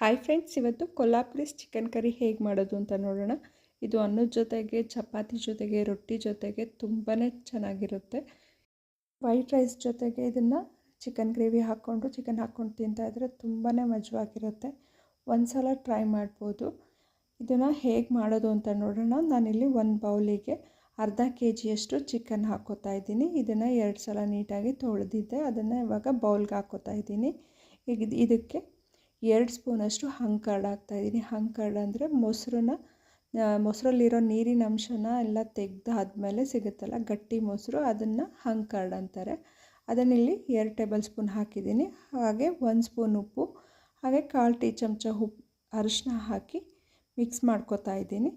Hi friends ಇವತ್ತು ಕೊಲ್ಲಾಪುರೀಸ್ chicken curry ಹೇಗೆ ಮಾಡೋದು ಅಂತ ನೋಡೋಣ. ಇದು ಅನ್ನದ ಜೊತೆಗೆ, ಚಪಾತಿ ಜೊತೆಗೆ, ರೊಟ್ಟಿ ಜೊತೆಗೆ ತುಂಬಾ ಚೆನ್ನಾಗಿರುತ್ತೆ. ವೈಟ್ ರೈಸ್ ಜೊತೆಗೆ ಇದನ್ನು ಚಿಕನ್ ಗ್ರೇವಿ ಹಾಕ್ಕೊಂಡು ಚಿಕನ್ ಹಾಕ್ಕೊಂಡು ತಿಂತಾಯಿದ್ರೆ ತುಂಬಾ ಮಜವಾಗಿರುತ್ತೆ. ಒಂದು ಸಲ ಟ್ರೈ ಮಾಡ್ಬೋದು. ಇದನ್ನು ಹೇಗೆ ಮಾಡೋದು ಅಂತ ನೋಡೋಣ. ನಾನಿಲ್ಲಿ ಒಂದು ಬೌಲಿಗೆ ಅರ್ಧ ಕೆ ಜಿಯಷ್ಟು ಚಿಕನ್ ಹಾಕೋತಾ ಇದ್ದೀನಿ. ಇದನ್ನು ಎರಡು ಸಲ ನೀಟಾಗಿ ತೊಳೆದಿದ್ದೆ. ಅದನ್ನು ಇವಾಗ ಬೌಲ್ಗೆ ಹಾಕೋತಾ ಇದ್ದೀನಿ. ಈಗ ಇದಕ್ಕೆ ಎರಡು ಸ್ಪೂನಷ್ಟು ಹಂಕರ್ಡ್ ಹಾಕ್ತಾಯಿದ್ದೀನಿ ಹಂಕರ್ಡ್ ಅಂದರೆ ಮೊಸರನ್ನ ಮೊಸರಲ್ಲಿರೋ ನೀರಿನ ಅಂಶನ ಎಲ್ಲ ತೆಗೆದಾದ್ಮೇಲೆ ಸಿಗುತ್ತಲ್ಲ ಗಟ್ಟಿ ಮೊಸರು, ಅದನ್ನು ಹಂಕರ್ಡ್ ಅಂತಾರೆ. ಅದನ್ನಿಲ್ಲಿ ಎರಡು ಟೇಬಲ್ ಸ್ಪೂನ್ ಹಾಕಿದ್ದೀನಿ. ಹಾಗೆ ಒಂದು ಸ್ಪೂನ್ ಉಪ್ಪು, ಹಾಗೆ ಕಾಲು ಟೀ ಚಮಚ ಉಪ್ಪು ಅರಿಶಿನ ಹಾಕಿ ಮಿಕ್ಸ್ ಮಾಡ್ಕೊತಾ ಇದ್ದೀನಿ.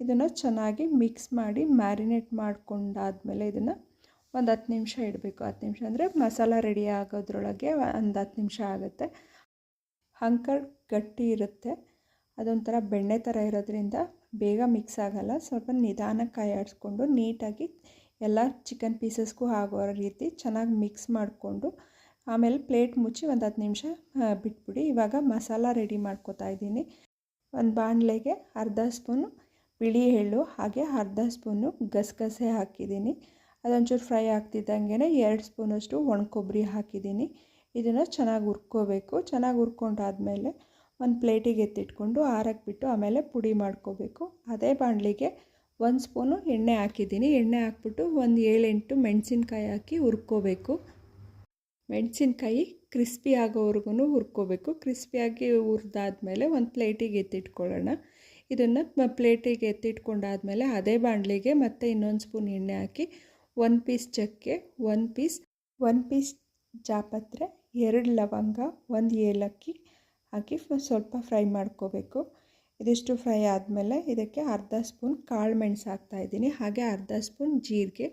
ಇದನ್ನು ಚೆನ್ನಾಗಿ ಮಿಕ್ಸ್ ಮಾಡಿ ಮ್ಯಾರಿನೇಟ್ ಮಾಡಿಕೊಂಡಾದ್ಮೇಲೆ ಇದನ್ನು ಒಂದು ಹತ್ತು ನಿಮಿಷ ಇಡಬೇಕು. ಹತ್ತು ನಿಮಿಷ ಅಂದರೆ ಮಸಾಲ ರೆಡಿ ಆಗೋದ್ರೊಳಗೆ ಒಂದು ಹತ್ತು ನಿಮಿಷ ಆಗುತ್ತೆ. ಹಂಕರ್ಡ್ ಗಟ್ಟಿ ಇರುತ್ತೆ. ಅದೊಂಥರ ಬೆಣ್ಣೆ ಥರ ಇರೋದ್ರಿಂದ ಬೇಗ ಮಿಕ್ಸ್ ಆಗೋಲ್ಲ. ಸ್ವಲ್ಪ ನಿಧಾನಕ್ಕೆ ಕಾಯಿ ಆಡಿಸ್ಕೊಂಡು ನೀಟಾಗಿ ಎಲ್ಲ ಚಿಕನ್ ಪೀಸಸ್ಗೂ ಆಗೋ ರೀತಿ ಚೆನ್ನಾಗಿ ಮಿಕ್ಸ್ ಮಾಡಿಕೊಂಡು ಆಮೇಲೆ ಪ್ಲೇಟ್ ಮುಚ್ಚಿ ಒಂದು ಹತ್ತು ನಿಮಿಷ ಬಿಟ್ಬಿಡಿ. ಇವಾಗ ಮಸಾಲ ರೆಡಿ ಮಾಡ್ಕೋತಾ ಇದ್ದೀನಿ. ಒಂದು ಬಾಣಲೆಗೆ ಅರ್ಧ ಸ್ಪೂನು ಬಿಳಿ ಎಳ್ಳು, ಹಾಗೆ ಅರ್ಧ ಸ್ಪೂನು ಗಸಗಸೆ ಹಾಕಿದ್ದೀನಿ. ಅದೊಂಚೂರು ಫ್ರೈ ಆಗ್ತಿದ್ದಂಗೆ ಎರಡು ಸ್ಪೂನಷ್ಟು ಒಣ ಕೊಬ್ಬರಿ ಹಾಕಿದ್ದೀನಿ. ಇದನ್ನು ಚೆನ್ನಾಗಿ ಹುರ್ಕೋಬೇಕು. ಚೆನ್ನಾಗಿ ಹುರ್ಕೊಂಡಾದ್ಮೇಲೆ ಒಂದು ಪ್ಲೇಟಿಗೆ ಎತ್ತಿಟ್ಕೊಂಡು ಆರಕ್ಕೆ ಬಿಟ್ಟು ಆಮೇಲೆ ಪುಡಿ ಮಾಡ್ಕೋಬೇಕು. ಅದೇ ಬಾಣಲಿಗೆ ಒಂದು ಸ್ಪೂನು ಎಣ್ಣೆ ಹಾಕಿದ್ದೀನಿ. ಎಣ್ಣೆ ಹಾಕ್ಬಿಟ್ಟು ಒಂದು ಏಳೆಂಟು ಮೆಣಸಿನ್ಕಾಯಿ ಹಾಕಿ ಹುರ್ಕೋಬೇಕು. ಮೆಣಸಿನ್ಕಾಯಿ ಕ್ರಿಸ್ಪಿ ಆಗೋವರೆಗೂ ಹುರ್ಕೋಬೇಕು. ಕ್ರಿಸ್ಪಿಯಾಗಿ ಹುರಿದಾದ್ಮೇಲೆ ಒಂದು ಪ್ಲೇಟಿಗೆ ಎತ್ತಿಟ್ಕೊಳ್ಳೋಣ. ಇದನ್ನು ಪ್ಲೇಟಿಗೆ ಎತ್ತಿಟ್ಕೊಂಡಾದ್ಮೇಲೆ ಅದೇ ಬಾಣಲಿಗೆ ಮತ್ತೆ ಇನ್ನೊಂದು ಸ್ಪೂನ್ ಎಣ್ಣೆ ಹಾಕಿ ಒಂದು ಪೀಸ್ ಚಕ್ಕೆ, ಒಂದು ಪೀಸ್ ಒಂದು ಪೀಸ್ ಜಾಪತ್ರೆ ಎರಡು ಲವಂಗ, ಒಂದು ಏಲಕ್ಕಿ ಹಾಕಿ ಸ್ವಲ್ಪ ಫ್ರೈ ಮಾಡ್ಕೋಬೇಕು. ಇದಿಷ್ಟು ಫ್ರೈ ಆದಮೇಲೆ ಇದಕ್ಕೆ ಅರ್ಧ ಸ್ಪೂನ್ ಕಾಳು ಮೆಣಸು ಹಾಕ್ತಾಯಿದ್ದೀನಿ ಹಾಗೆ ಅರ್ಧ ಸ್ಪೂನ್ ಜೀರಿಗೆ,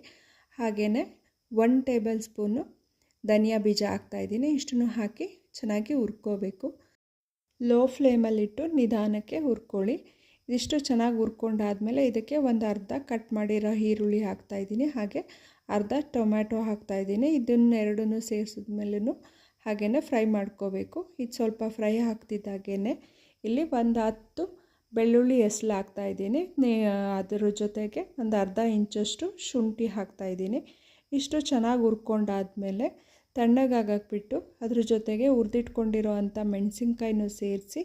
ಹಾಗೆಯೇ ಒನ್ ಟೇಬಲ್ ಸ್ಪೂನು ಧನಿಯಾ ಬೀಜ ಹಾಕ್ತಾಯಿದ್ದೀನಿ ಇಷ್ಟನ್ನು ಹಾಕಿ ಚೆನ್ನಾಗಿ ಹುರ್ಕೋಬೇಕು. ಲೋ ಫ್ಲೇಮಲ್ಲಿಟ್ಟು ನಿಧಾನಕ್ಕೆ ಹುರ್ಕೊಳ್ಳಿ. ಇದಿಷ್ಟು ಚೆನ್ನಾಗಿ ಹುರ್ಕೊಂಡಾದಮೇಲೆ ಇದಕ್ಕೆ ಒಂದು ಅರ್ಧ ಕಟ್ ಮಾಡಿರೋ ಈರುಳ್ಳಿ ಹಾಕ್ತಾಯಿದ್ದೀನಿ ಹಾಗೆ ಅರ್ಧ ಟೊಮ್ಯಾಟೊ ಹಾಕ್ತಾಯಿದ್ದೀನಿ ಇದನ್ನೆರಡನ್ನೂ ಸೇರಿಸಿದ್ಮೇಲೂ ಹಾಗೆಯೇ ಫ್ರೈ ಮಾಡ್ಕೋಬೇಕು. ಇದು ಸ್ವಲ್ಪ ಫ್ರೈ ಆಗ್ತಿದ್ದಾಗೇ ಇಲ್ಲಿ ಒಂದು ಹತ್ತು ಬೆಳ್ಳುಳ್ಳಿ ಎಸ್ಲು ಹಾಕ್ತಾಯಿದ್ದೀನಿ ಅದರ ಜೊತೆಗೆ ಒಂದು ಅರ್ಧ ಇಂಚಷ್ಟು ಶುಂಠಿ ಹಾಕ್ತಾಯಿದ್ದೀನಿ ಇಷ್ಟು ಚೆನ್ನಾಗಿ ಹುರ್ಕೊಂಡಾದಮೇಲೆ ತಣ್ಣಗಾಗಕ್ಬಿಟ್ಟು ಅದ್ರ ಜೊತೆಗೆ ಹುರಿದಿಟ್ಕೊಂಡಿರೋ ಅಂಥ ಮೆಣಸಿನ್ಕಾಯಿನೂ ಸೇರಿಸಿ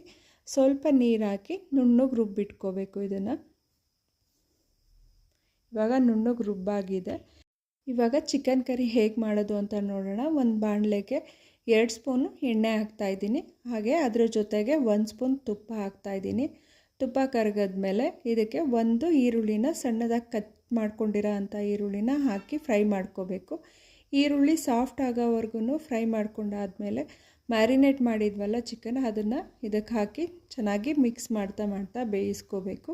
ಸ್ವಲ್ಪ ನೀರು ಹಾಕಿ ನುಣ್ಣಗೆ ರುಬ್ಬಿಟ್ಕೋಬೇಕು ಇದನ್ನು. ಇವಾಗ ನುಣ್ಣಗೆ ರುಬ್ಬಾಗಿದೆ. ಇವಾಗ ಚಿಕನ್ ಕರಿ ಹೇಗೆ ಮಾಡೋದು ಅಂತ ನೋಡೋಣ. ಒಂದು ಬಾಣಲೆಗೆ ಎರಡು ಸ್ಪೂನು ಎಣ್ಣೆ ಹಾಕ್ತಾಯಿದ್ದೀನಿ ಹಾಗೆ ಅದರ ಜೊತೆಗೆ ಒಂದು ಸ್ಪೂನ್ ತುಪ್ಪ ಹಾಕ್ತಾಯಿದ್ದೀನಿ ತುಪ್ಪ ಕರಗದ್ಮೇಲೆ ಇದಕ್ಕೆ ಒಂದು ಈರುಳ್ಳಿನ ಸಣ್ಣದಾಗಿ ಕಟ್ ಮಾಡ್ಕೊಂಡಿರೋ ಅಂಥ ಈರುಳ್ಳಿನ ಹಾಕಿ ಫ್ರೈ ಮಾಡ್ಕೋಬೇಕು. ಈರುಳ್ಳಿ ಸಾಫ್ಟ್ ಆಗೋವರೆಗೂ ಫ್ರೈ ಮಾಡ್ಕೊಂಡಾದಮೇಲೆ ಮ್ಯಾರಿನೇಟ್ ಮಾಡಿದ್ವಲ್ಲ ಚಿಕನ್, ಅದನ್ನು ಇದಕ್ಕೆ ಹಾಕಿ ಚೆನ್ನಾಗಿ ಮಿಕ್ಸ್ ಮಾಡ್ತಾ ಮಾಡ್ತಾ ಬೇಯಿಸ್ಕೋಬೇಕು.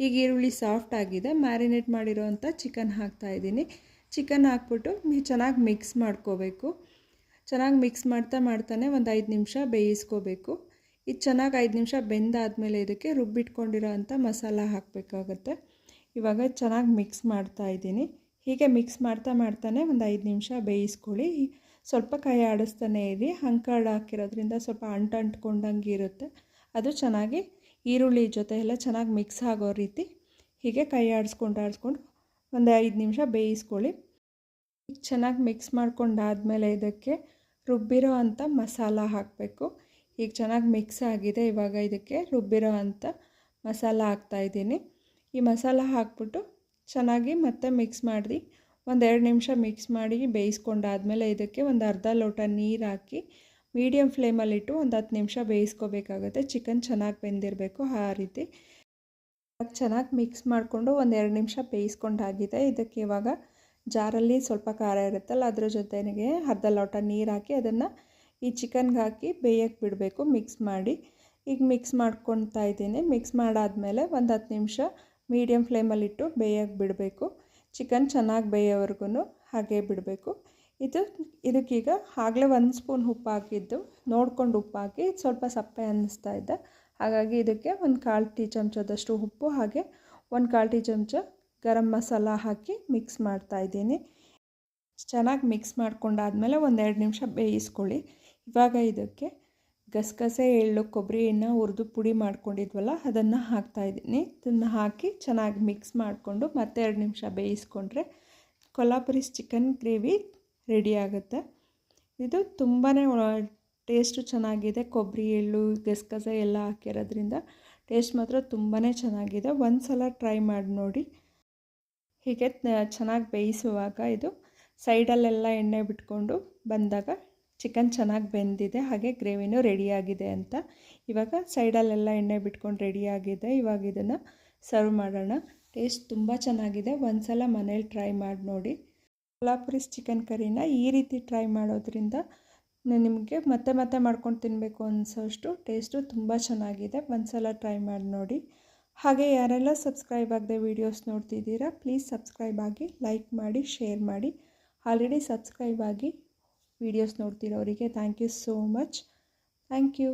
ಈಗ ಈರುಳ್ಳಿ ಸಾಫ್ಟ್ ಆಗಿದೆ. ಮ್ಯಾರಿನೇಟ್ ಮಾಡಿರೋ ಚಿಕನ್ ಹಾಕ್ತಾಯಿದ್ದೀನಿ ಚಿಕನ್ ಹಾಕ್ಬಿಟ್ಟು ಚೆನ್ನಾಗಿ ಮಿಕ್ಸ್ ಮಾಡ್ಕೋಬೇಕು. ಚೆನ್ನಾಗಿ ಮಿಕ್ಸ್ ಮಾಡ್ತಾ ಮಾಡ್ತಾನೆ ಒಂದು ಐದು ನಿಮಿಷ ಬೇಯಿಸ್ಕೋಬೇಕು. ಇದು ಚೆನ್ನಾಗಿ ಐದು ನಿಮಿಷ ಬೆಂದಾದಮೇಲೆ ಇದಕ್ಕೆ ರುಬ್ಬಿಟ್ಕೊಂಡಿರೋ ಅಂಥ ಮಸಾಲ ಹಾಕಬೇಕಾಗತ್ತೆ. ಇವಾಗ ಚೆನ್ನಾಗಿ ಮಿಕ್ಸ್ ಮಾಡ್ತಾ ಇದ್ದೀನಿ. ಹೀಗೆ ಮಿಕ್ಸ್ ಮಾಡ್ತಾ ಮಾಡ್ತಾನೆ ಒಂದು ಐದು ನಿಮಿಷ ಬೇಯಿಸ್ಕೊಳ್ಳಿ. ಸ್ವಲ್ಪ ಕೈ ಆಡಿಸ್ತಾನೆ ಇರಿ. ಹಂಕಾಳು ಹಾಕಿರೋದ್ರಿಂದ ಸ್ವಲ್ಪ ಅಂಟು ಅಂಟ್ಕೊಂಡಂಗೆ ಇರುತ್ತೆ. ಅದು ಚೆನ್ನಾಗಿ ಈರುಳ್ಳಿ ಜೊತೆ ಎಲ್ಲ ಚೆನ್ನಾಗಿ ಮಿಕ್ಸ್ ಆಗೋ ರೀತಿ ಹೀಗೆ ಕೈ ಆಡಿಸ್ಕೊಂಡು ಆಡಿಸ್ಕೊಂಡು ಒಂದು ಐದು ನಿಮಿಷ ಬೇಯಿಸ್ಕೊಳ್ಳಿ. ಚೆನ್ನಾಗಿ ಮಿಕ್ಸ್ ಮಾಡ್ಕೊಂಡಾದಮೇಲೆ ಇದಕ್ಕೆ ರುಬ್ಬಿರೋ ಅಂಥ ಮಸಾಲ ಹಾಕಬೇಕು. ಈಗ ಚೆನ್ನಾಗಿ ಮಿಕ್ಸ್ ಆಗಿದೆ. ಇವಾಗ ಇದಕ್ಕೆ ರುಬ್ಬಿರೋ ಅಂಥ ಮಸಾಲ ಹಾಕ್ತಾಯಿದ್ದೀನಿ ಈ ಮಸಾಲ ಹಾಕ್ಬಿಟ್ಟು ಚೆನ್ನಾಗಿ ಮತ್ತೆ ಮಿಕ್ಸ್ ಮಾಡಿ ಒಂದೆರಡು ನಿಮಿಷ ಮಿಕ್ಸ್ ಮಾಡಿ ಬೇಯಿಸ್ಕೊಂಡಾದಮೇಲೆ ಇದಕ್ಕೆ ಒಂದು ಅರ್ಧ ಲೋಟ ನೀರು ಹಾಕಿ ಮೀಡಿಯಮ್ ಫ್ಲೇಮಲ್ಲಿಟ್ಟು ಒಂದು ಹತ್ತು ನಿಮಿಷ ಬೇಯಿಸ್ಕೋಬೇಕಾಗುತ್ತೆ. ಚಿಕನ್ ಚೆನ್ನಾಗಿ ಬೆಂದಿರಬೇಕು ಆ ರೀತಿ. ಚೆನ್ನಾಗಿ ಮಿಕ್ಸ್ ಮಾಡಿಕೊಂಡು ಒಂದೆರಡು ನಿಮಿಷ ಬೇಯಿಸ್ಕೊಂಡಾಗಿದೆ. ಇದಕ್ಕೆ ಇವಾಗ ಜಾರಲ್ಲಿ ಸ್ವಲ್ಪ ಖಾರ ಇರುತ್ತಲ್ಲ, ಅದ್ರ ಜೊತೆಗೆ ಅರ್ಧ ಲೋಟ ನೀರು ಹಾಕಿ ಅದನ್ನು ಈ ಚಿಕನ್ಗೆ ಹಾಕಿ ಬೇಯಕ್ಕೆ ಬಿಡಬೇಕು ಮಿಕ್ಸ್ ಮಾಡಿ. ಈಗ ಮಿಕ್ಸ್ ಮಾಡ್ಕೊತಾ ಇದ್ದೀನಿ. ಮಿಕ್ಸ್ ಮಾಡಾದಮೇಲೆ ಒಂದು ಹತ್ತು ನಿಮಿಷ ಮೀಡಿಯಮ್ ಫ್ಲೇಮಲ್ಲಿಟ್ಟು ಬೇಯಕ್ಕೆ ಬಿಡಬೇಕು. ಚಿಕನ್ ಚೆನ್ನಾಗಿ ಬೇಯೋವರೆಗೂ ಹಾಗೆ ಬಿಡಬೇಕು. ಇದು ಇದಕ್ಕೀಗ ಆಗಲೇ ಒಂದು ಸ್ಪೂನ್ ಉಪ್ಪು ಹಾಕಿದ್ದು. ನೋಡ್ಕೊಂಡು ಉಪ್ಪು ಹಾಕಿ ಸ್ವಲ್ಪ ಸಪ್ಪೆ ಅನ್ನಿಸ್ತಾ ಇದ್ದ ಹಾಗಾಗಿ ಇದಕ್ಕೆ ಒಂದು ಕಾಲು ಟೀ ಚಮಚದಷ್ಟು ಉಪ್ಪು ಹಾಗೆ ಒಂದು ಕಾಲು ಟೀ ಚಮಚ ಗರಂ ಮಸಾಲ ಹಾಕಿ ಮಿಕ್ಸ್ ಮಾಡ್ತಾ ಇದ್ದೀನಿ. ಚೆನ್ನಾಗಿ ಮಿಕ್ಸ್ ಮಾಡ್ಕೊಂಡಾದಮೇಲೆ ಒಂದೆರಡು ನಿಮಿಷ ಬೇಯಿಸ್ಕೊಳ್ಳಿ. ಇವಾಗ ಇದಕ್ಕೆ ಗಸಗಸೆ, ಎಳ್ಳು ಕೊಬ್ಬರಿಯನ್ನು ಹುರಿದು ಪುಡಿ ಮಾಡ್ಕೊಂಡಿದ್ವಲ್ಲ, ಅದನ್ನು ಹಾಕ್ತಾಯಿದ್ದೀನಿ ಇದನ್ನು ಹಾಕಿ ಚೆನ್ನಾಗಿ ಮಿಕ್ಸ್ ಮಾಡಿಕೊಂಡು ಮತ್ತೆ ಎರಡು ನಿಮಿಷ ಬೇಯಿಸ್ಕೊಂಡ್ರೆ ಕೊಲ್ಲಾಪುರಿ ಚಿಕನ್ ಗ್ರೇವಿ ರೆಡಿ ಆಗುತ್ತೆ. ಇದು ತುಂಬಾ ಟೇಸ್ಟು ಚೆನ್ನಾಗಿದೆ. ಕೊಬ್ಬರಿ ಎಳ್ಳು, ಗಸಗಸೆ ಎಲ್ಲ ಹಾಕಿರೋದ್ರಿಂದ ಟೇಸ್ಟ್ ಮಾತ್ರ ತುಂಬಾ ಚೆನ್ನಾಗಿದೆ. ಒಂದು ಸಲ ಟ್ರೈ ಮಾಡಿ ನೋಡಿ. ಹೀಗೆ ಚೆನ್ನಾಗಿ ಬೇಯಿಸುವಾಗ ಇದು ಸೈಡಲ್ಲೆಲ್ಲ ಎಣ್ಣೆ ಬಿಟ್ಕೊಂಡು ಬಂದಾಗ ಚಿಕನ್ ಚೆನ್ನಾಗಿ ಬೆಂದಿದೆ, ಹಾಗೆ ಗ್ರೇವಿನೂ ರೆಡಿಯಾಗಿದೆ ಅಂತ. ಇವಾಗ ಸೈಡಲ್ಲೆಲ್ಲ ಎಣ್ಣೆ ಬಿಟ್ಕೊಂಡು ರೆಡಿಯಾಗಿದೆ, ಇವಾಗ ಇದನ್ನು ಸರ್ವ್ ಮಾಡೋಣ. ಟೇಸ್ಟ್ ತುಂಬ ಚೆನ್ನಾಗಿದೆ ಒಂದು ಸಲ ಮನೇಲಿ ಟ್ರೈ ಮಾಡಿ ನೋಡಿ. ಕೊಲ್ಲಾಪುರಿಸ್ ಚಿಕನ್ ಕರಿನ ಈ ರೀತಿ ಟ್ರೈ ಮಾಡೋದ್ರಿಂದ ನಿಮಗೆ ಮತ್ತೆ ಮತ್ತೆ ಮಾಡ್ಕೊಂಡು ತಿನ್ನಬೇಕು ಅನಿಸೋಷ್ಟು ಟೇಸ್ಟು ತುಂಬ ಚೆನ್ನಾಗಿದೆ ಒಂದು ಸಲ ಟ್ರೈ ಮಾಡಿ ನೋಡಿ. ಹಾಗೆ ಯಾರೆಲ್ಲ ಸಬ್ಸ್ಕ್ರೈಬ್ ಆಗದೆ ವೀಡಿಯೋಸ್ ನೋಡ್ತಿದ್ದೀರಾ ಪ್ಲೀಸ್ ಸಬ್ಸ್ಕ್ರೈಬ್ ಆಗಿ ಲೈಕ್ ಮಾಡಿ ಶೇರ್ ಮಾಡಿ. ಆಲ್ರೆಡಿ ಸಬ್ಸ್ಕ್ರೈಬ್ ಆಗಿ videos ನೋಡ್ತಿರೋರಿಗೆ thank you so much thank you